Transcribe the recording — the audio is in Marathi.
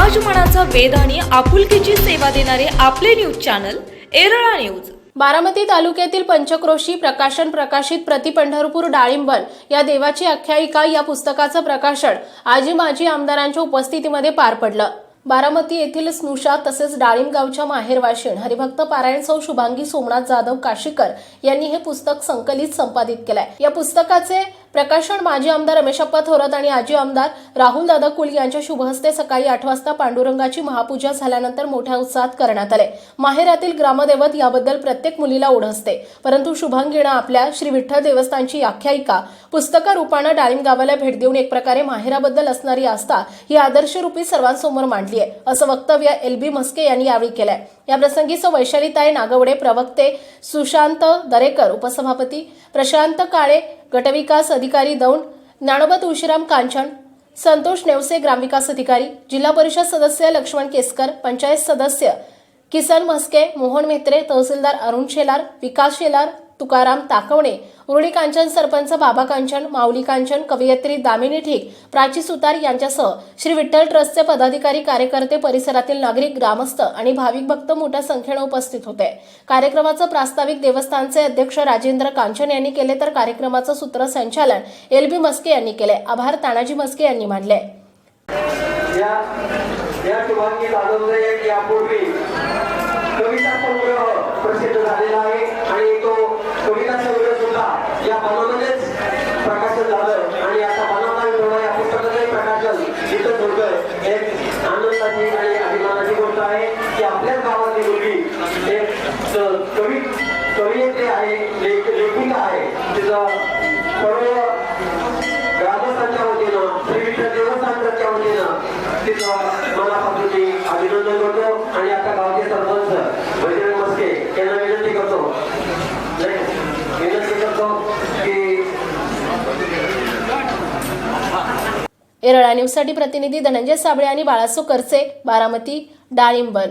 समाज मनाचा वेध आणि आपुलकीची सेवा देणारे आपले news channel Erala news. Baramati तालुक्यातील पंचक्रोशी प्रकाशन प्रकाशित प्रति पंढरपूर डाळिंबन या देवाची आख्यायिका या पुस्तकाचं प्रकाशन आजी माजी आमदारांच्या उपस्थितीमध्ये पार पडलं. बारामती येथील स्नुषा तसेच डाळिंबगावच्या माहेरवाशीण हरिभक्त पारायण सौ शुभांगी सोमनाथ जाधव काशीकर यांनी हे पुस्तक संकलित संपादित केलंय. या पुस्तकाचे प्रकाशन माजी आमदार रमेशप्पा थोरात आणि आजी आमदार राहुल दादा कुल यांच्या शुभहस्ते सकाळी आठ वाजता पांडुरंगाची महापूजा झाल्यानंतर मोठ्या उत्साहात करण्यात आले. माहेरातील ग्रामदैवत याबद्दल प्रत्येक मुलीला ओढ असते. परंतु शुभांगिणा आपल्या श्री विठ्ठल देवस्थानची आख्यायिका पुस्तका रूपानं डाळिंब गावाला भेट देऊन एक प्रकारे माहेराबद्दल असणारी आस्था ही आदर्शरूपी सर्वांसमोर मांडली आहे असं वक्तव्य एल बी मस्के यांनी यावेळी केलंय. या प्रसंगी सौ वैशालीताई नागवडे प्रवक्ते सुशांत दरेकर उपसभापती प्रशांत काळे गटविकास अधिकारी दौंड ज्ञानोबा तुळशीराम कांचन संतोष नेवसे ग्रामविकास अधिकारी जिल्हा परिषद सदस्य लक्ष्मण केसकर पंचायत सदस्य किसन म्हस्के मोहन मेत्रे तहसीलदार अरुण शेलार विकास शेलार तुकाराम ताकवणे उरुळी कांचन सरपंच बाबा कांचन माऊली कांचन कवयित्री दामिनी ठीक प्राची सुतार यांच्यासह श्री विठ्ठल ट्रस्टचे पदाधिकारी कार्यकर्ते परिसरातील नागरिक ग्रामस्थ आणि भाविक भक्त मोठ्या संख्येनं उपस्थित होते. कार्यक्रमाचं प्रास्ताविक देवस्थानचे अध्यक्ष राजेंद्र कांचन यांनी केले तर कार्यक्रमाचं सूत्रसंचालन एल बी मस्के यांनी केले. आभार तानाजी मस्के यांनी मानले. या या शुभांगी यापूर्वी कविता संग्रह प्रसिद्ध झालेला आहे आणि तो कविता संग्रह सुद्धा या मनामध्येच प्रकाशन झालं आणि आता मनाचा विठोबा या पुस्तकाचंही प्रकाशन इथं होतं एक आनंदाची आणि अभिमानाची गोष्ट आहे की आपल्याच गावातली मुलगी एक स- कवी कवयित्री लेख लेखिका आहे. सर्व ग्रामस्थांच्या वतीनं श्री विठ्ठल देवस्थानच्या वतीनं मनापासून मी अभिनंदन करतो. आणि आता गावचे सरपंच बजरंग मस्के यांना विनंती करतो. विनंती करतो की एरळा न्यूजसाठी प्रतिनिधी धनंजय साबळे आणि बाळासो करचे बारामती डाळिंबन.